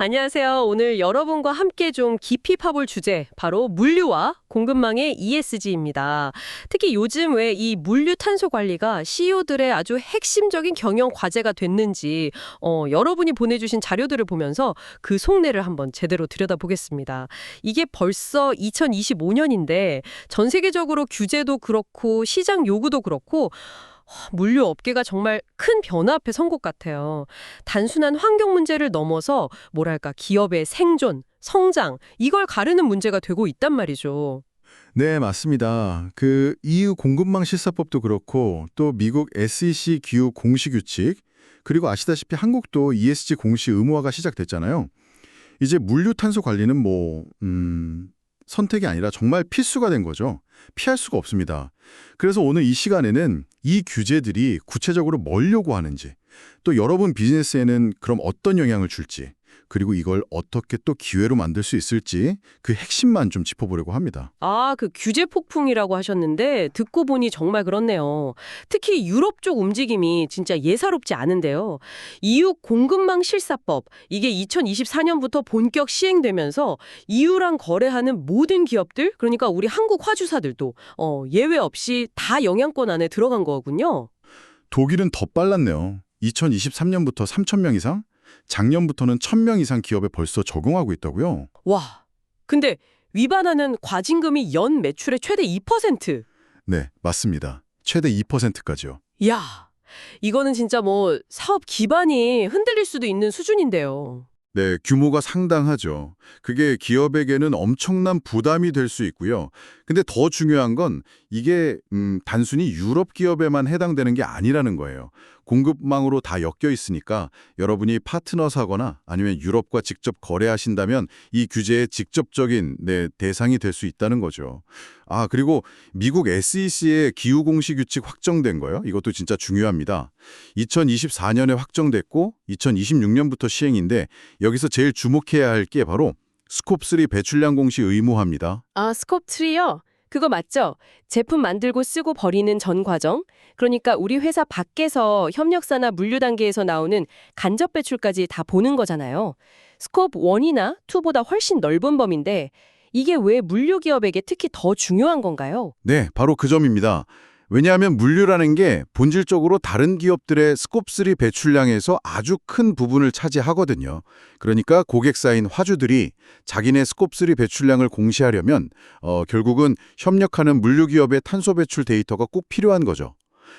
안녕하세요. 오늘 여러분과 함께 좀 깊이 파볼 주제, 바로 물류와 공급망의 ESG입니다. 특히 요즘 왜 이 물류 탄소 관리가 CEO들의 아주 핵심적인 경영 과제가 됐는지, 어, 여러분이 보내주신 자료들을 보면서 그 속내를 한번 제대로 들여다보겠습니다. 이게 벌써 2025년인데 전 세계적으로 규제도 그렇고 시장 요구도 그렇고 하, 물류 업계가 정말 큰 변화 앞에 선 것 같아요. 단순한 환경 문제를 넘어서 뭐랄까 기업의 생존, 성장 이걸 가르는 문제가 되고 있단 말이죠. 네, 맞습니다. 그 EU 공급망 실사법도 그렇고 또 미국 SEC 기후 공시 규칙 그리고 아시다시피 한국도 ESG 공시 의무화가 시작됐잖아요. 이제 물류 탄소 관리는 뭐 음, 선택이 아니라 정말 필수가 된 거죠. 피할 수가 없습니다. 그래서 오늘 이 시간에는 이 규제들이 구체적으로 뭘 요구하는지, 또 여러분 비즈니스에는 그럼 어떤 영향을 줄지, 그리고 이걸 어떻게 또 기회로 만들 수 있을지 그 핵심만 좀 짚어보려고 합니다. 아, 그 규제 폭풍이라고 하셨는데 듣고 보니 정말 그렇네요. 특히 유럽 쪽 움직임이 진짜 예사롭지 않은데요. EU 공급망 실사법 이게 2024년부터 본격 시행되면서 EU랑 거래하는 모든 기업들, 그러니까 우리 한국 화주사들도 어, 예외 없이 다 영향권 안에 들어간 거군요. 독일은 더 빨랐네요. 2023년부터 3,000명 이상? 작년부터는 1,000명 이상 기업에 벌써 적용하고 있다고요? 와. 근데 위반하는 과징금이 연 매출의 최대 2%. 네, 맞습니다. 최대 2%까지요. 야, 이거는 진짜 뭐 사업 기반이 흔들릴 수도 있는 수준인데요. 네, 규모가 상당하죠. 그게 기업에게는 엄청난 부담이 될 수 있고요. 근데 더 중요한 건 이게 음, 단순히 유럽 기업에만 해당되는 게 아니라는 거예요. 공급망으로 다 엮여 있으니까 여러분이 파트너 사거나 아니면 유럽과 직접 거래하신다면 이 규제의 직접적인 네, 대상이 될 수 있다는 거죠. 아, 그리고 미국 SEC의 기후 공시 규칙 확정된 거요. 이것도 진짜 중요합니다. 2024년에 확정됐고 2026년부터 시행인데 여기서 제일 주목해야 할 게 바로 스콥3 배출량 공시 의무화입니다. 아, 스콥 3요? 그거 맞죠? 제품 만들고 쓰고 버리는 전 과정? 그러니까 우리 회사 밖에서 협력사나 물류 단계에서 나오는 간접 배출까지 다 보는 거잖아요. 스콥 1이나 2보다 훨씬 넓은 범인데 이게 왜 물류 기업에게 특히 더 중요한 건가요? 네, 바로 그 점입니다. 왜냐하면 물류라는 게 본질적으로 다른 기업들의 스콥3 배출량에서 아주 큰 부분을 차지하거든요. 그러니까 고객사인 화주들이 자기네 스콥3 배출량을 공시하려면 어, 결국은 협력하는 물류기업의 탄소 배출 데이터가 꼭 필요한 거죠.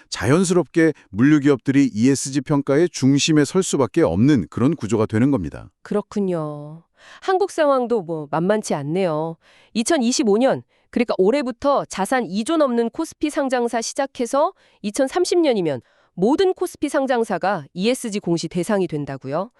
자연스럽게 물류기업들이 ESG 평가의 중심에 설 수밖에 없는 그런 구조가 되는 겁니다. 그렇군요. 한국 상황도 뭐 만만치 않네요. 2025년, 그러니까 올해부터 자산 2조 넘는 코스피 상장사 시작해서 2030년이면 모든 코스피 상장사가 ESG 공시 대상이 된다고요?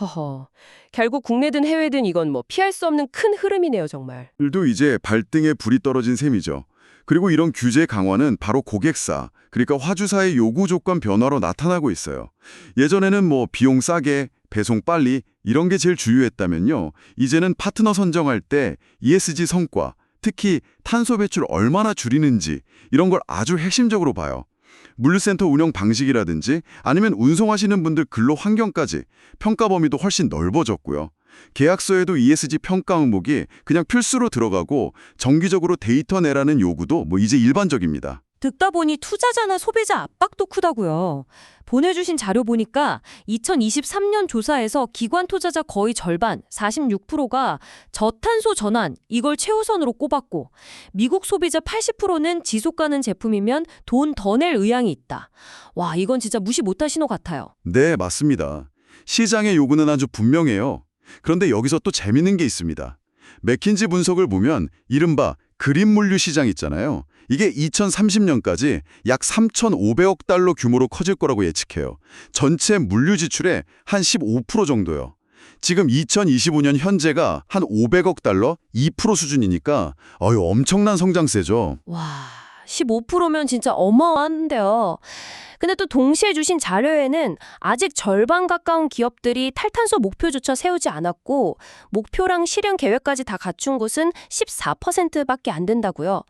허허. 결국 국내든 해외든 이건 뭐 피할 수 없는 큰 흐름이네요, 정말. 들도 이제 발등에 불이 떨어진 셈이죠. 그리고 이런 규제 강화는 바로 고객사, 그러니까 화주사의 요구 조건 변화로 나타나고 있어요. 예전에는 뭐 비용 싸게, 배송 빨리 이런 게 제일 주요했다면요. 이제는 파트너 선정할 때 ESG 성과, 특히 탄소 배출 얼마나 줄이는지 이런 걸 아주 핵심적으로 봐요. 물류센터 운영 방식이라든지 아니면 운송하시는 분들 근로 환경까지 평가 범위도 훨씬 넓어졌고요. 계약서에도 ESG 평가 항목이 그냥 필수로 들어가고 정기적으로 데이터 내라는 요구도 뭐 이제 일반적입니다. 듣다 보니 투자자나 소비자 압박도 크다고요. 보내주신 자료 보니까 2023년 조사에서 기관 투자자 거의 절반, 46%가 저탄소 전환, 이걸 최우선으로 꼽았고, 미국 소비자 80%는 지속 가능 제품이면 돈 더 낼 의향이 있다. 와, 이건 진짜 무시 못할 신호 같아요. 네, 맞습니다. 시장의 요구는 아주 분명해요. 그런데 여기서 또 재밌는 게 있습니다. 맥킨지 분석을 보면 이른바 그린 물류 시장 있잖아요. 이게 2030년까지 약 3,500억 달러 규모로 커질 거라고 예측해요. 전체 물류 지출의 한 15% 정도요. 지금 2025년 현재가 한 500억 달러, 2% 수준이니까 어유 엄청난 성장세죠. 와, 15%면 진짜 어마어마한데요. 근데 또 동시에 주신 자료에는 아직 절반 가까운 기업들이 탈탄소 목표조차 세우지 않았고 목표랑 실현 계획까지 다 갖춘 곳은 14%밖에 안 된다고요.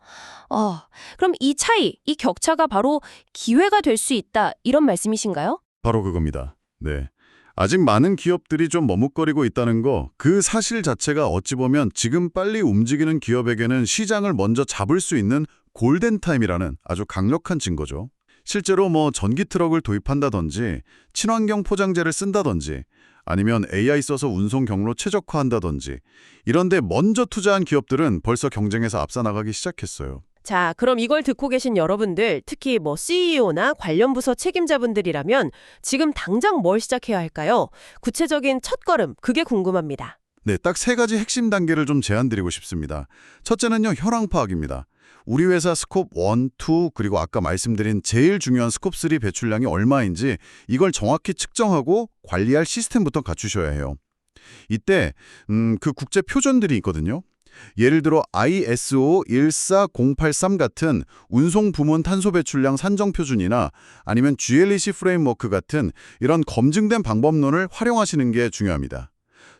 어, 그럼 이 차이, 이 격차가 바로 기회가 될 수 있다 이런 말씀이신가요? 바로 그겁니다. 네. 아직 많은 기업들이 좀 머뭇거리고 있다는 거, 그 사실 자체가 어찌 보면 지금 빨리 움직이는 기업에게는 시장을 먼저 잡을 수 있는 골든타임이라는 아주 강력한 증거죠. 실제로 뭐 전기 트럭을 도입한다든지 친환경 포장재를 쓴다든지 아니면 AI 써서 운송 경로 최적화한다든지 이런데 먼저 투자한 기업들은 벌써 경쟁에서 앞서 나가기 시작했어요. 자, 그럼 이걸 듣고 계신 여러분들, 특히 뭐 CEO나 관련 부서 책임자분들이라면 지금 당장 뭘 시작해야 할까요? 구체적인 첫 걸음, 그게 궁금합니다. 네, 딱 세 가지 핵심 단계를 좀 제안드리고 싶습니다. 첫째는요, 현황 파악입니다. 우리 회사 스콥 1, 2, 그리고 아까 말씀드린 제일 중요한 스콥 3 배출량이 얼마인지 이걸 정확히 측정하고 관리할 시스템부터 갖추셔야 해요. 이때 음, 그 국제 표준들이 있거든요. 예를 들어 ISO 14083 같은 운송 부문 탄소 배출량 산정 표준이나 아니면 GLEC 프레임워크 같은 이런 검증된 방법론을 활용하시는 게 중요합니다.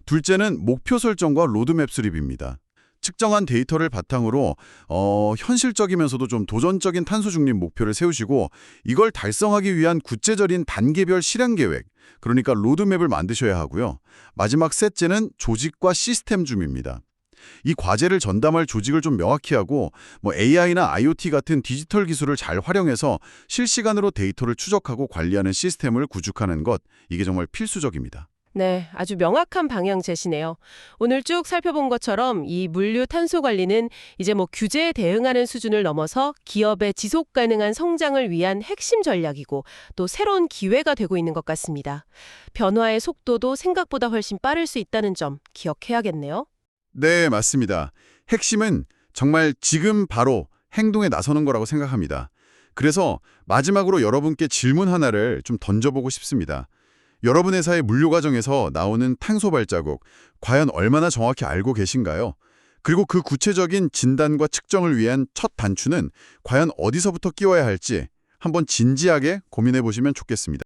둘째는 목표 설정과 로드맵 수립입니다. 측정한 데이터를 바탕으로 어, 현실적이면서도 좀 도전적인 탄소 중립 목표를 세우시고 이걸 달성하기 위한 구체적인 단계별 실행 계획, 그러니까 로드맵을 만드셔야 하고요. 마지막 셋째는 조직과 시스템 줌입니다. 이 과제를 전담할 조직을 좀 명확히 하고 뭐 AI나 IoT 같은 디지털 기술을 잘 활용해서 실시간으로 데이터를 추적하고 관리하는 시스템을 구축하는 것 이게 정말 필수적입니다. 네, 아주 명확한 방향 제시네요. 오늘 쭉 살펴본 것처럼 이 물류 탄소 관리는 이제 뭐 규제에 대응하는 수준을 넘어서 기업의 지속 가능한 성장을 위한 핵심 전략이고 또 새로운 기회가 되고 있는 것 같습니다. 변화의 속도도 생각보다 훨씬 빠를 수 있다는 점 기억해야겠네요. 네, 맞습니다. 핵심은 정말 지금 바로 행동에 나서는 거라고 생각합니다. 그래서 마지막으로 여러분께 질문 하나를 좀 던져보고 싶습니다. 여러분 회사의 물류 과정에서 나오는 탄소 발자국, 과연 얼마나 정확히 알고 계신가요? 그리고 그 구체적인 진단과 측정을 위한 첫 단추는 과연 어디서부터 끼워야 할지 한번 진지하게 고민해 보시면 좋겠습니다.